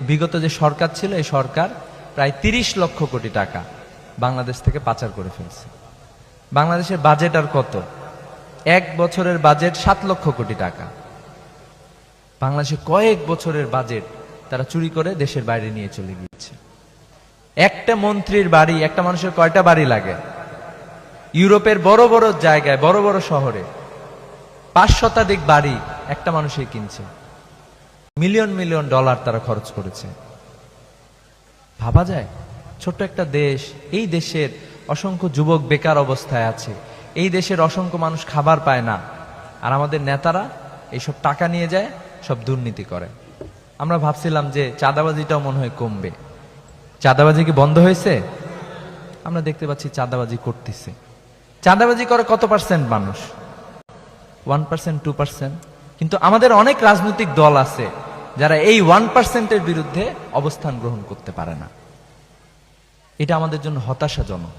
বিগত যে সরকার ছিল, এই সরকার প্রায় তিরিশ লক্ষ কোটি টাকা বাংলাদেশ থেকে পাচার করে ফেলছে। বাংলাদেশের বাজেট আর কত? এক বছরের বাজেট সাত লক্ষ কোটি টাকা। বাংলাদেশে কয়েক বছরের বাজেট তারা চুরি করে দেশের বাইরে নিয়ে চলে গিয়েছে। একটা মন্ত্রীর বাড়ি, একটা মানুষের কয়টা বাড়ি লাগে? ইউরোপের বড় বড় জায়গায়, বড় বড় শহরে পাঁচ শতাধিক বাড়ি একটা মানুষই কিনছে। মিলিয়ন মিলিয়ন ডলার তারা খরচ করেছে। ভাবা যায়, ছোট্ট একটা দেশ, এই দেশের অসংখ্য যুবক বেকার অবস্থায় আছে, এই দেশের অসংখ্য মানুষ খাবার পায় না, আর আমাদের নেতারা এইসব টাকা নিয়ে যায়, সব দুর্নীতি করে। আমরা ভাবছিলাম যে চাঁদাবাজিটাও মনে হয় কমবে। চাঁদাবাজি কি বন্ধ হয়েছে? আমরা দেখতে পাচ্ছি চাঁদাবাজি করতেছে। চাঁদাবাজি করে কত পার্সেন্ট মানুষ? One percent, two percent. কিন্তু আমাদের অনেক রাজনৈতিক দল আছে যারা এই ওয়ান পার্সেন্টের বিরুদ্ধে অবস্থান গ্রহণ করতে পারে না। এটা আমাদের জন্য হতাশাজনক।